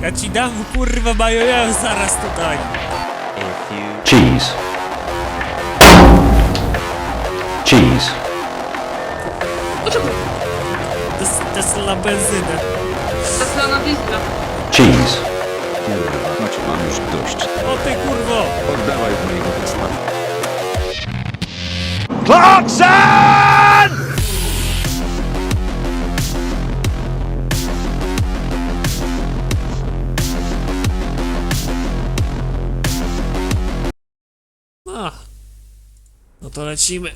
Ja ci dam kurwa majonezu zaraz tutaj. Cheese, cheese, To jest, to jest na benzynę. Tesla na diesla. cheese, Kurwa, macie, mam już dość. O ty kurwo! Oddawaj mojego Tesla. A. No to lecimy.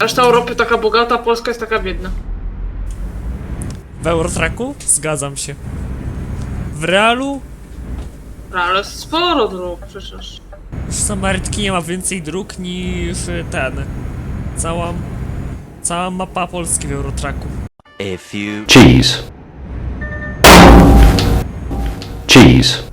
Reszta Europy taka bogata, Polska jest taka biedna. W Eurotraku? Zgadzam się. W realu? No, ale sporo dróg przecież. Samarytki nie ma więcej dróg niż ten. Cała... Cała mapa Polski w Eurotraku. a few cheese, cheese,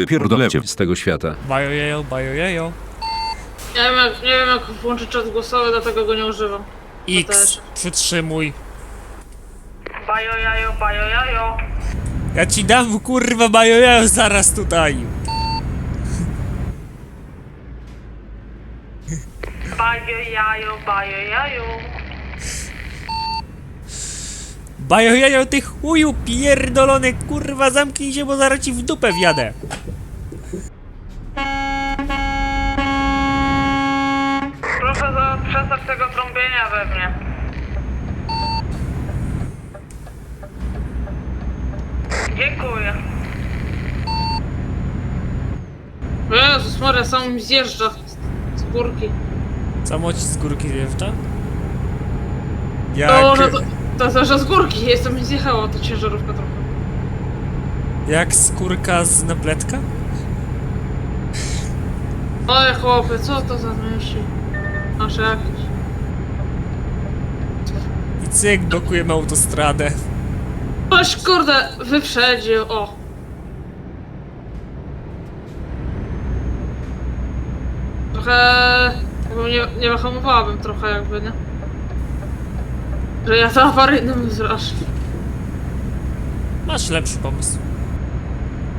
Wypierdolecie z tego świata. Bajojejo, bajojejo. Nie wiem jak, nie wiem jak włączyć czat głosowy, dlatego go nie używam. X. też. Przytrzymuj. Bajo jajo, bajo jajo. Ja ci dam kurwa majonezu zaraz tutaj. Bajo jajo, bajo jajo. Bajojejo ty chuju pierdolony kurwa zamknij się, bo zaraz ci w dupę wjadę. Proszę za przestaw tego trąbienia we mnie. Dziękuję. Jezus Maria, sam mi zjeżdża z górki. Samoci z górki wjeżdża? To, Jak, że to, to, to, że z górki jestem mi zjechała ta ciężarówka trochę. jak skórka z napletka? Oj chłopie, co to za myśli? Nasze jakieś. I cyk, blokujemy autostradę. Oś kurde, wyprzedził, o. Trochę... jakby Nie, nie wyhamowałabym trochę jakby, nie? Że ja to awaryjnym zrasz. Masz lepszy pomysł.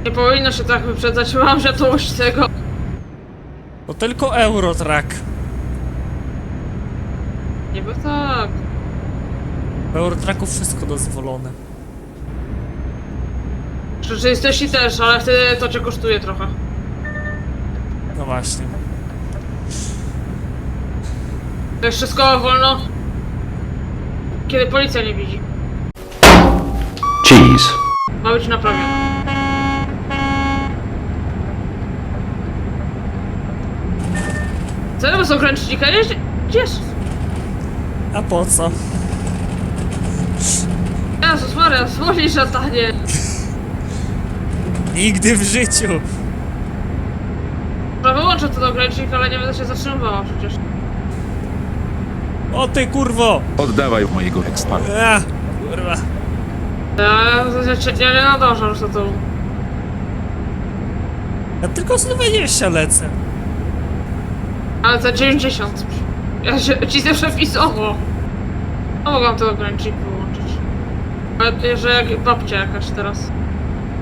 Nie powinno się tak wyprzedzać, mam że to tego. To tylko Eurotrack. Niby tak. W Eurotracku wszystko dozwolone. W rzeczywistości też, ale wtedy to cię kosztuje trochę. No właśnie. To jest wszystko wolno. Kiedy policja nie widzi. cheese, Ma być naprawione. Co to ogranicznika jeździ? Gdzież? A po co? Jezus Maria, zwolnij szatanie. Nigdy w życiu. Że wyłączę ten ogranicznik, ale nie będę się zatrzymywała przecież. O ty kurwo! Oddawaj mojego Expa. A, kurwa. Ja, ja nie nadążam za to. Ja tylko z 20 lecę. Ale za 90. Ja się, ci zawsze pisowo. No mogłam ten ogranicznik wyłączyć. Ale że jak babcia jakaś teraz.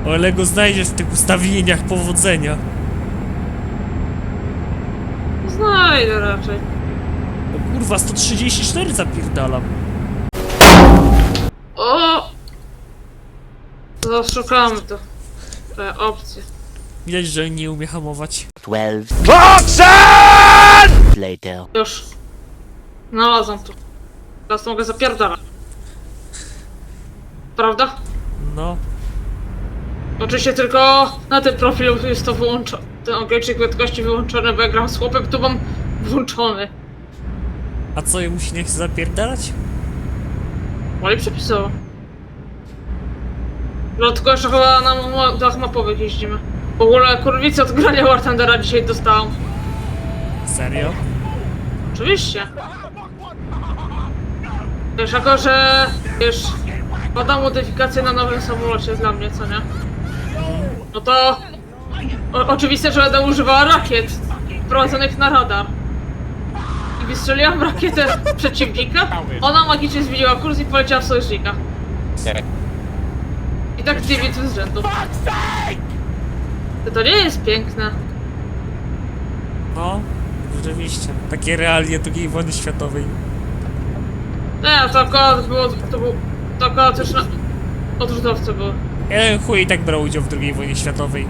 O ile go znajdziesz w tych ustawieniach powodzenia. Znajdę raczej. Kurwa, 134 zapierdalam. O! To szukamy to. Te opcje. Widać, że nie umie hamować. 12 later. Już. Znalazłam to. Teraz to mogę zapierdalać. Prawda? No. Oczywiście tylko na tym profilu jest to wyłączone. Ten ogranicznik prędkości wyłączony, bo ja gram z chłopem, to mam włączony. A co, jemu się nie chce zapierdalać? Ale przepisowo. No tylko jeszcze chyba na ma- dach mapowych jeździmy. W ogóle kurwicy od grania War Thundera dzisiaj dostałam. Serio? Oczywiście. Wiesz, jako że, wiesz, woda modyfikacja na nowym samolocie dla mnie, co nie? No to o, oczywiste, że będę używała rakiet prowadzonych na radar. I wystrzeliłam rakietę w przeciwnika, ona magicznie zmieniła kurs i poleciała w sojusznika. I tak bitwy z rzędu. To, to nie jest piękne. No, rzeczywiście. Takie realie II wojny światowej. Nie, to akurat było, to był, to akurat już na odrzutowce było. Jeden chuj i tak brał udział w II wojnie światowej.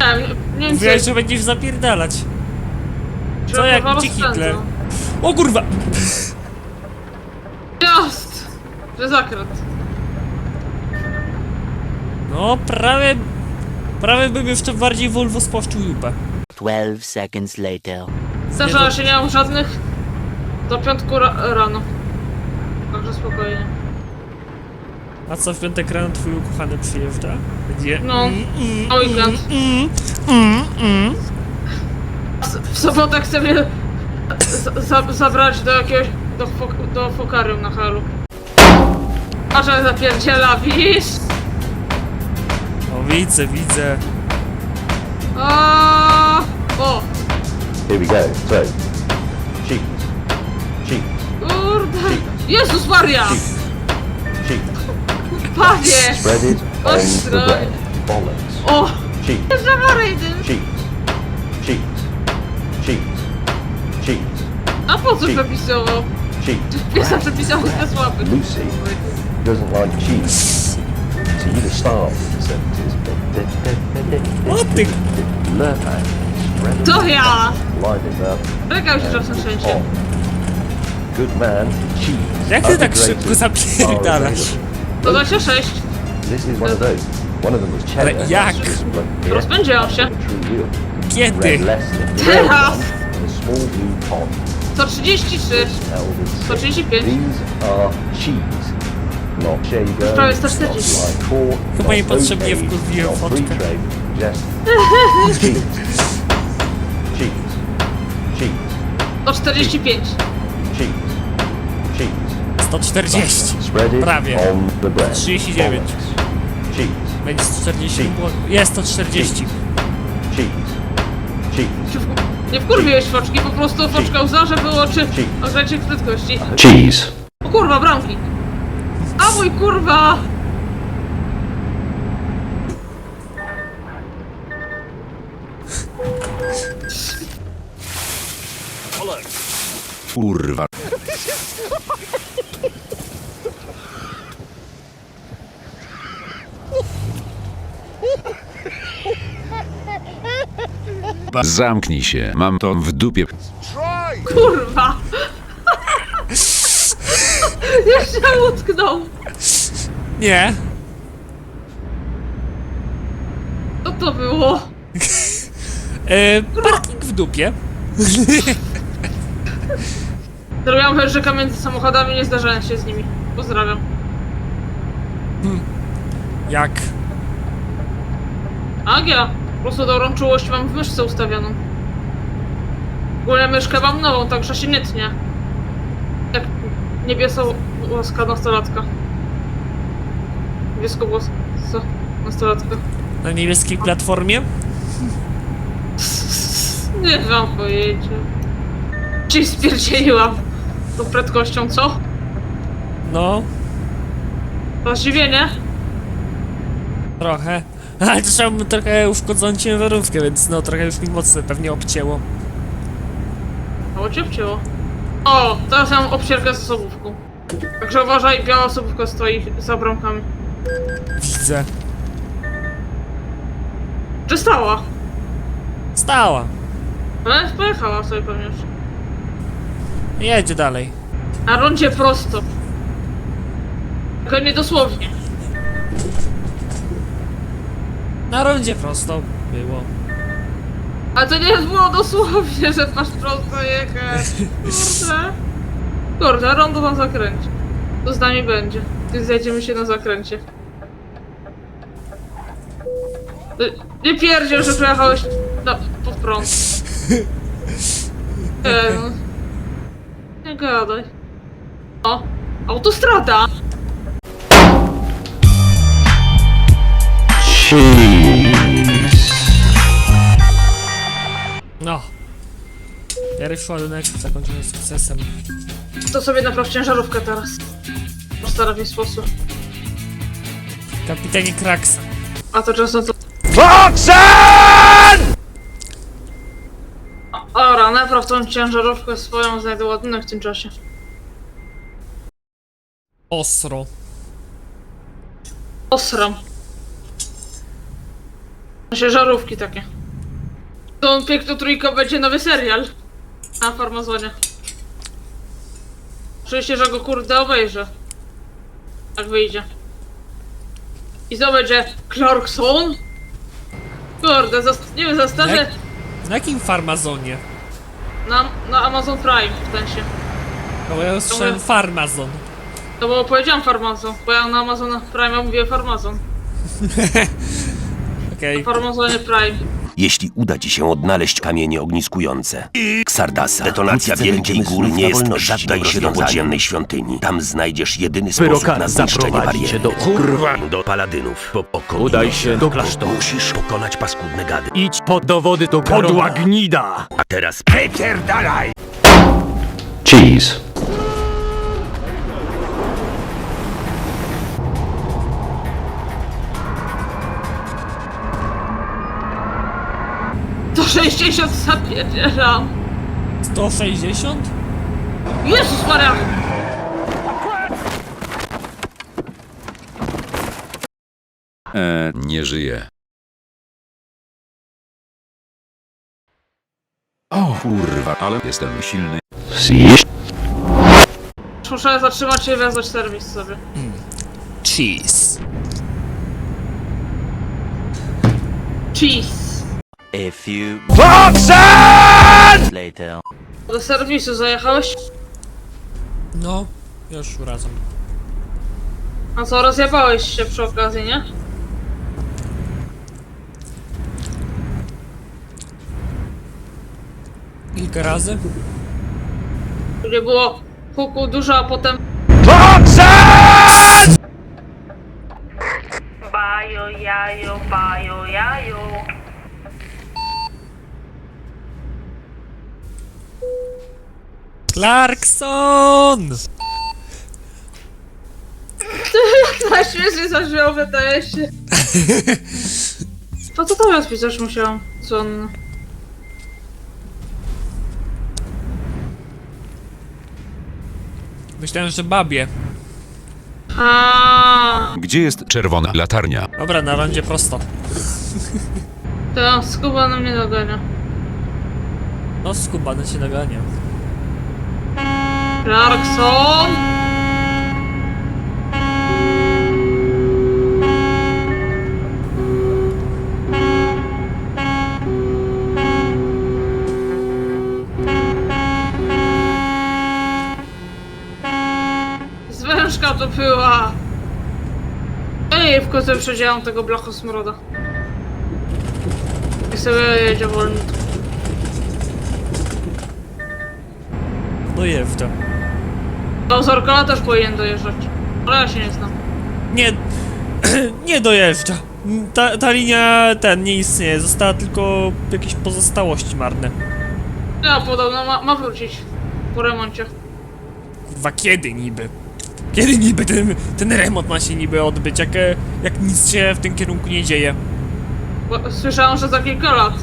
Nie, więcej. Mówiłeś, że będziesz zapierdalać. co jak rozpędzą. Hitler? O kurwa! Just! Że zakręt. No, prawie... Prawie bym jeszcze bardziej Volvo spłaszczył jupę. 12 seconds later. Zdarza się, nie mam żadnych do piątku ra rano. Także spokojnie. A co w piątek rano twój ukochany przyjeżdża? Będzie... No, Mm, mm, weekend. mm, mm, mm. W sobotę chcę mnie za za zabrać do jakiegoś, do, fok do fokarium na helu. A że zapierdziela, widzisz? O, widzę, widzę. O, o, Here we go. So, cheese. Cheese. kurde. Jezus Maria! Cheese. Cheese. Panie! Spread it on the Ostra. bread. Bollocks. O, Cheese. Cheese. Cheese. Cheese. Cheese. A po co przepisował? Cheese. Piesa przepisował te słaby. Lucy doesn't like cheese. So you the star of the 70s. O ty... Learn that. Spread it. To ja! Line it up. Regał się czasem wszędzie. On. Good man. Cheese. Jak ty tak szybko zapierdalasz? To available. 26. This is one of those. One of them was Ale cheddar. jak? Bloke here Rozpędziłam się. Kiedy? Teraz. one, and a small blue pot. 133. Held in To 35. These are cheese. Not shaker, prawie not 140. like cork, Chyba niepotrzebnie wkurwiłem fotkę. To 45. Cheese. Cheese. 140. Spread it Prawie. on the bread. 39. Bollocks. Cheese. Będzie 140. było- Jest 140. Cheese. Cheese. Czy w- Nie wkurwiłeś foczki, po prostu foczka łza, że było czy ograniczyć prędkości. Cheese. O kurwa, bramki! A mój kurwa! Kurwa. Ba- Zamknij się, mam to w dupie. Kurwa! Jeszcze utknął! Nie. Co to było? E, parking w dupie. Zrobiłam rzeka między samochodami, nie zdarzałem się z nimi. Pozdrawiam. Jak? Agia! Po prostu dobrą czułość mam w myszce ustawioną. Ogólnie myszkę mam nową, także się nie tnie. Jak niebiesko-włoska nastolatka. Niebiesko-włoska nastolatka. Na niebieskiej platformie? Nie mam pojęcia. Ci spierdzieliłam tą prędkością, co? No, To zdziwienie? Trochę. Ale mam trochę uszkodzoną ciężarówkę, więc no trochę już mi mocno pewnie obcięło. Mało cię wcięło. O, teraz mam obsierkę z osobówką. Także uważaj, biała osobówka stoi za bramkami. Widzę. Czy stała? Stała. Ale pojechała sobie pewnie już. Jedzie dalej. Na rondzie prosto. Tylko nie dosłownie. Na rondzie prosto było. A to nie było dosłownie, że masz prosto jechać. Kurde. Kurde, rondo na zakręcie. To z nami będzie. Gdy zajdziemy się na zakręcie. Y, Nie pierdziel, że przejechałeś na, pod prąd. No. nie gadaj. O, autostrada! No. Pierwszy ładunek zakończony sukcesem. To sobie napraw ciężarówkę teraz. W starowy sposób. Kapitanie Kraksa. A to często to... Roxanne! Ora, napraw tą ciężarówkę swoją, znajdę ładunek w tym czasie. Osro. Osram. Ciężarówki takie. Tą piękną trójką będzie nowy serial. Na Farmazonie. Oczywiście, że go kurde obejrzę. Jak wyjdzie. I co będzie? Clarkson? Kurde, zast- nie wiem, zastanę Jak? Na jakim farmazonie? na, na Amazon Prime w sensie. No bo ja usłyszałem farmazon. No bo powiedziałam Farmazon, bo ja na Amazon Prime mówię Farmazon. Okej. W Farmazonie Prime. Jeśli uda ci się odnaleźć kamienie ogniskujące. Ksardasa. Detonacja Wkrótce Wielkiej będziemy Góry znów nie na jest wolności Zadaj się do rozwiązaniem. podziemnej świątyni. Tam znajdziesz jedyny sposób Pyrokan na zniszczenie zaprowadzi bariery. cię do kurwa. Do paladynów. Po pokoju. Udaj się do klasztoru. Musisz pokonać paskudne gady. Idź pod dowody do Podła gnida! A teraz! Cheese. To 60 zapierdzielam. 160? Jezus Maria! E, nie żyje. O kurwa, ale jestem silny. Muszę zatrzymać się i wezwać serwis sobie. Cheese. Cheese. A few later. Do serwisu zajechałeś? No, już razem. A co, rozjebałeś się przy okazji, nie? Kilka razy. Gdzie było huku dużo, a potem... Bajo, jajo, bajo, jajo. Clarkson! Najśmieszniej zażyło, wydaje się. Po co to rozpisać musiałam? Co on... Myślałem, że babie. A, Gdzie jest czerwona latarnia? Dobra, na rondzie prosto. to skuba na mnie dogania. No, skubany się nagania. Clarkson! Zwężka to była! Ej, w końcu przedziałam tego blachosmroda. I sobie jedzie wolniutko. Dojeżdża. Do Zorkola też powinien dojeżdżać. Ale ja się nie znam. Nie, nie dojeżdża. Ta, ta linia, ten, nie istnieje. Została tylko jakieś pozostałości marne. Ja podobno ma, ma wrócić po remoncie. Kurwa, kiedy niby? Kiedy niby ten, ten remont ma się niby odbyć, jak, e, jak nic się w tym kierunku nie dzieje? Bo słyszałam, że za kilka lat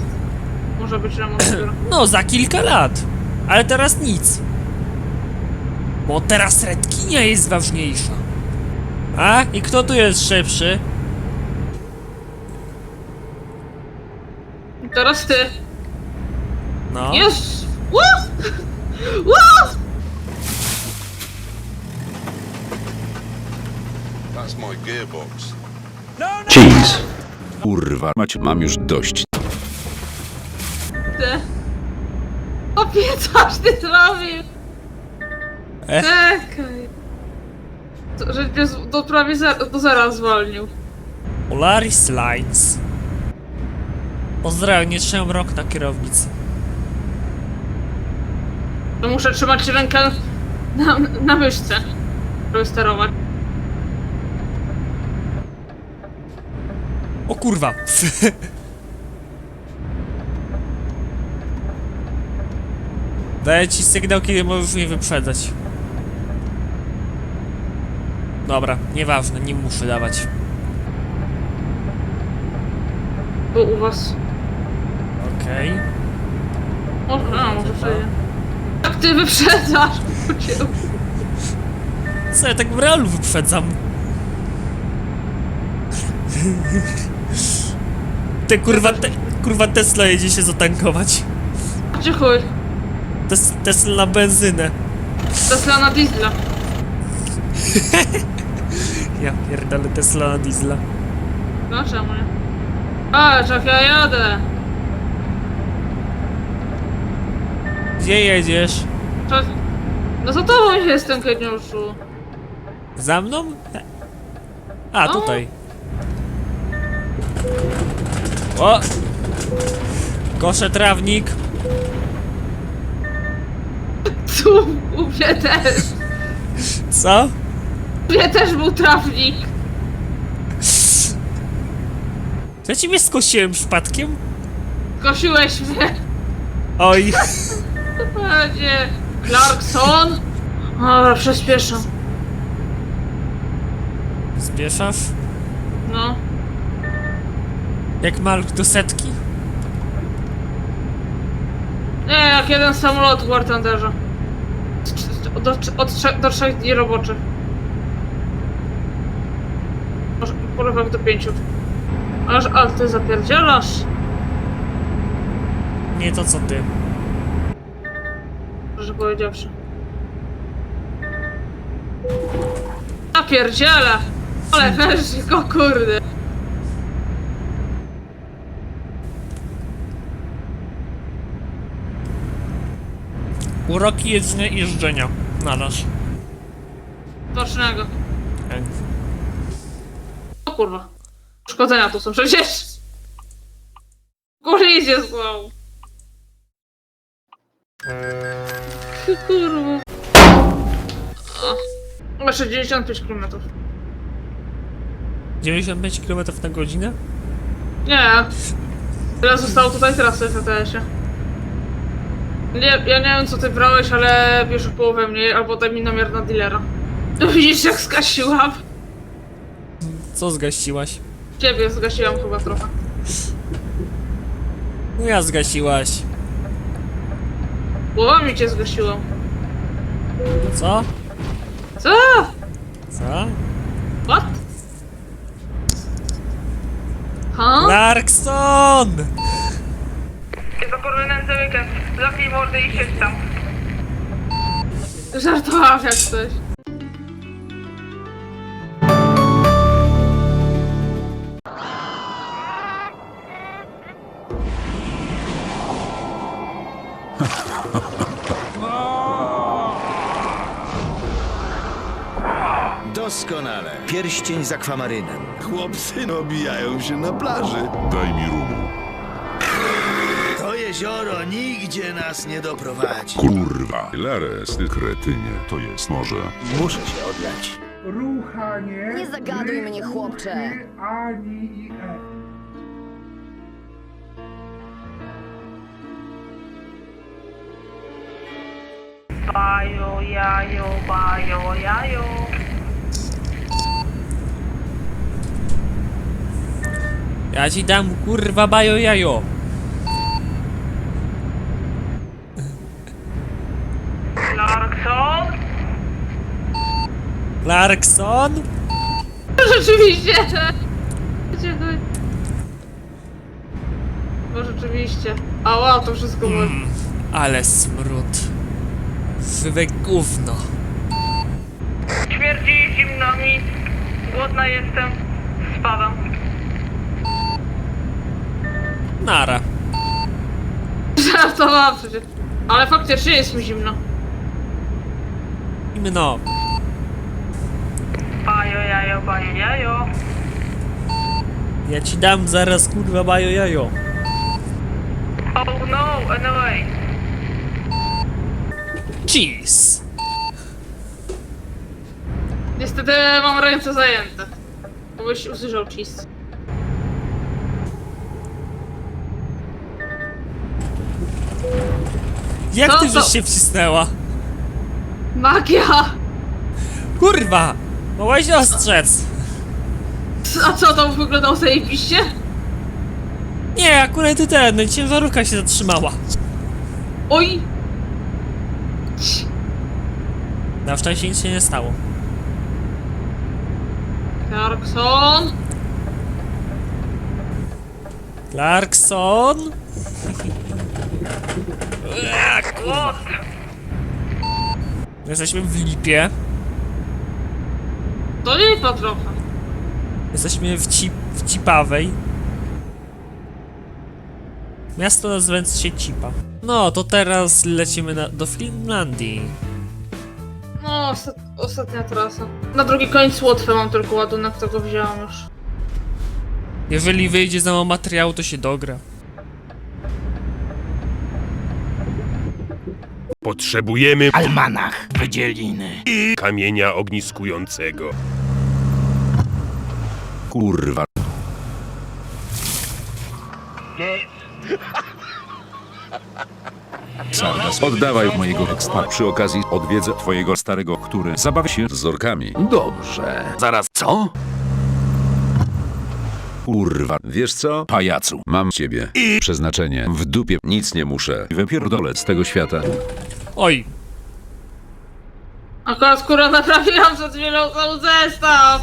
może być remont. No, za kilka lat. Ale teraz nic. Bo teraz redkinia jest ważniejsza. A? I kto tu jest szybszy? Teraz ty. No. Jest! Ło! Ło! That's my gearbox. Cheese. Kurwa, macie, mam już dość. Ty. Opiecasz ty zrobił! Czekaj. To, że z- do prawie zera, do zera zwolnił. Polaris Lines. Pozdrawiam, nie trzymam rok na kierownicy. To muszę trzymać rękę na, na myszce, żeby sterować. O kurwa. Daję ci sygnał, kiedy możesz mnie wyprzedzać. Dobra, nieważne, nie muszę dawać. Bo u was... Okej. A, może przejdzie. Jak ty wyprzedzasz? Co ja tak w realu wyprzedzam? Te kurwa, te, kurwa Tesla jedzie się zatankować. Gdzie chuj? Tes, Tesla na benzynę. Tesla na diesla. Ja pierdolę Tesla na diesla. No czemu nie? A, jak ja jadę. Gdzie jedziesz? No za tobą jestem, Keniuszu. Za mną? A, No. tutaj. O! Koszę trawnik. Tu, u mnie też. Co? Mnie też był trawnik. Czy ja ciebie skosiłem przypadkiem? Kosiłeś mnie. Oj. A, nie. Clarkson? Dobra, przyspieszam. Zbieszasz? No. Jak malk do setki? Nie, jak jeden samolot w War Thunderze. Z trz- Do, trz- od do trzech dni roboczych. Porywak do pięciu. Aż, ale ty zapierdzielasz. Nie to co ty. Proszę powiedziawszy. Zapierdziela! Ale weź go kurde. Uroki jeżdżenia i jeżdżenia. Nalasz. Tocznego. O kurwa. Szkodzenia tu są przecież. Kolizję złą. Kurwa. O. Ma 65 km. 95 km na godzinę? Nie. Tyle zostało tutaj trasy w TTS-ie. Nie, ja nie wiem co ty brałeś, ale bierz połowę mniej, albo daj mi numer na dealera. Widzisz jak skasiłam? Co zgasiłaś? Ciebie zgasiłam chyba trochę. No ja zgasiłaś. Głowami cię zgasiłam. Co? Co? Co? What? Ha? Larkson! Jest akurat nędzny weekend. Zamknij mordę i siedź tam. Żartowałam jak coś. Doskonale. Pierścień z akwamarynem. Chłopcy obijają się na plaży. Daj mi rumu. To jezioro nigdzie nas nie doprowadzi. Kurwa. Lares, ty kretynie. To jest może. Muszę się oddać. Ruchanie. Nie zagaduj mnie, chłopcze. Ani i e. Bajo, jajo, bajo, jajo. Ja ci dam kurwa bajo jajo. Clarkson? Larkson? Rzeczywiście! Bo rzeczywiście. A wow, to wszystko było. Ale smród. Żywe gówno. Śmierdzi zimno mi. Głodna jestem. Spadam. Nara. Żartowałam przecież. Ale faktycznie jest mi zimno. Imno. Bajo, jajo, bajo, jajo. Ja ci dam zaraz kurwa bajo jajo. Oh no, anyway. Cheese. Niestety mam ręce zajęte. Bo byś usłyszał cis. Jak Co ty to? żeś się wcisnęła? Magia! Kurwa! Mogłaś ostrzec! A co, to wyglądało zajebiście? Nie, akurat ty ten, no ciężarówka się zatrzymała. Oj! Na szczęście nic się nie stało. Clarkson! Clarkson? Eee, kurwa. Jesteśmy w lipie. To lipa trochę. Jesteśmy w, ci, w Cipawej. Miasto nazywające się Cipa. No, to teraz lecimy na, do Finlandii. No, ostat ostatnia trasa. Na drugi koniec Łotwy mam tylko ładunek, to go wziąłem już. Jeżeli wyjdzie za mało materiału, to się dogra. Potrzebujemy Almanach wydzieliny. kamienia ogniskującego. Kurwa. Sardas, oddawaj mojego ekspa. Przy okazji odwiedzę twojego starego, który zabawi się z orkami. Dobrze. Zaraz, co? Kurwa, wiesz co? Pajacu, mam ciebie. Przeznaczenie w dupie, nic nie muszę. Wypierdolę z tego świata. Oj, Akurat kurwa naprawiłam przed chwilą cały zestaw!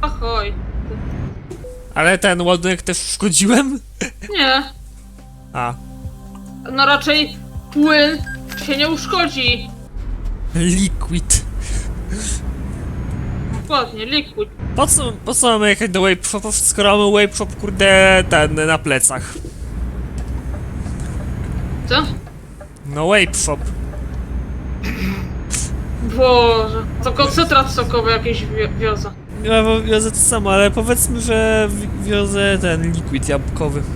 Ahoj. ale ten ładunek też szkodziłem? Nie. A, No raczej płyn się nie uszkodzi. liquid. Dokładnie, liquid. Po co, po co mamy jechać do Wape Shopów, skoro mamy Wape Shop, kurde, ten, na plecach? Co? No Wape Shop. Boże. To koncentrat sokowy jakiś wi wioza. Ja wo- wiozę to samo, ale powiedzmy, że wi- wiozę ten liquid jabłkowy.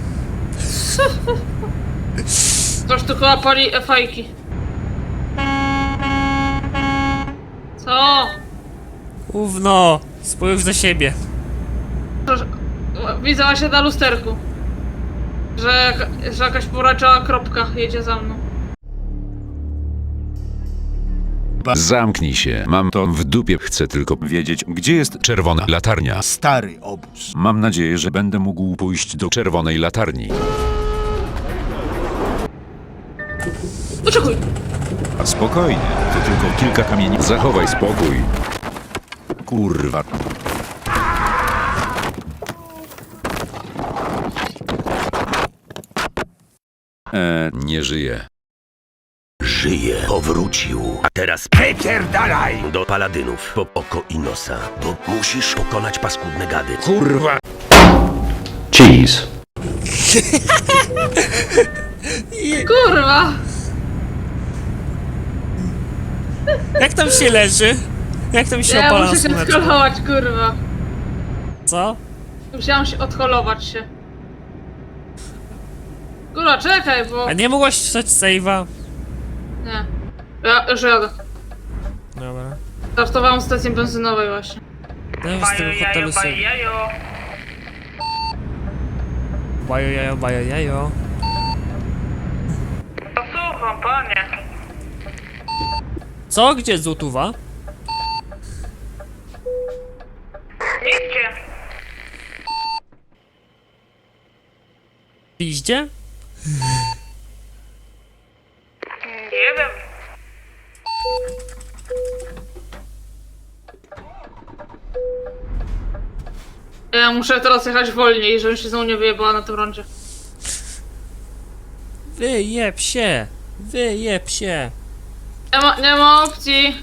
Toż tu chyba pali efajki. Co? Gówno, spójrz za siebie. Proszę, widzę się na lusterku. Że, jaka- że jakaś pomarańczowa kropka jedzie za mną. Zamknij się, mam to w dupie. Chcę tylko wiedzieć, gdzie jest czerwona latarnia. Stary obóz. Mam nadzieję, że będę mógł pójść do czerwonej latarni. Oczekuj! A spokojnie, to tylko kilka kamieni. Zachowaj spokój. Kurwa. E, nie żyje. Żyje, powrócił. A teraz dalej do paladynów po oko i nosa, bo musisz pokonać paskudne gady. Kurwa! Cheese. Kurwa! Jak tam się leży? Jak tam się Ja opala muszę się słoneczku? odholować, kurwa. Co? Musiałam się odholować się. Kurwa, czekaj, bo... A nie mogłaś wstać save'a? Nie. Ja już jadę. Dobra. Startowałam w stacji benzynowej właśnie. Z tego hotelu sobie... Bajo jajo, bajo jajo. Słucham, panie. Co? Gdzie złotówa? Nigdzie. Piździe? Ja muszę teraz jechać wolniej, żebym się znowu nie wyjebała na tym rondzie. Wyjeb się! Wyjeb się! Nie ma, nie ma opcji.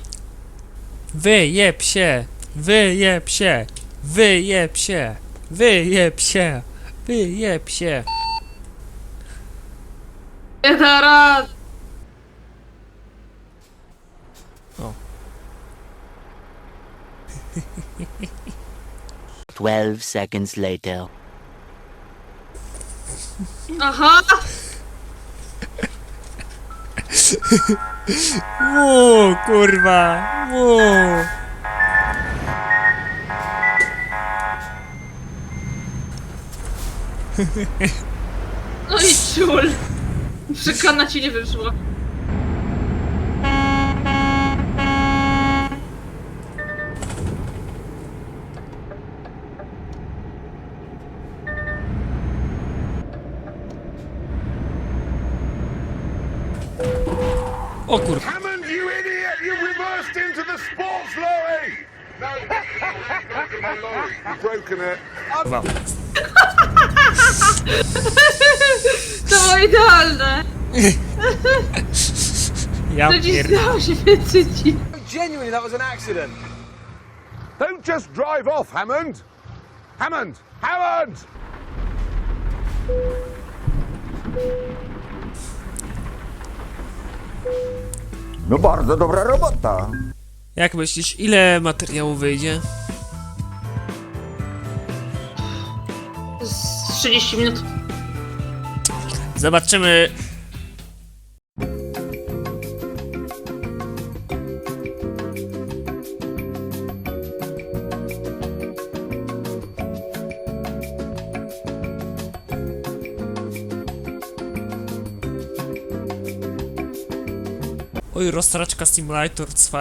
Wyjeb się! Wyjeb się! Wyjeb się! Wyjeb się! Wyjeb się! Nie da rad. 12 seconds later. Aha! Ło, kurwa! Ło! No i ciul! Przekona ci nie wyszło. O kur... Hammond, you idiot! You reversed into the sports lorry! No. You've broken it. To było idealne. Ja To dziś pier... stało się więcej ci. Genuinely, that was an accident. Don't just drive off, Hammond! Hammond! Hammond! No bardzo dobra robota. Jak myślisz, ile materiału wyjdzie? Z 30 minut. Zobaczymy. Oj, rozstraczka Simulator 2.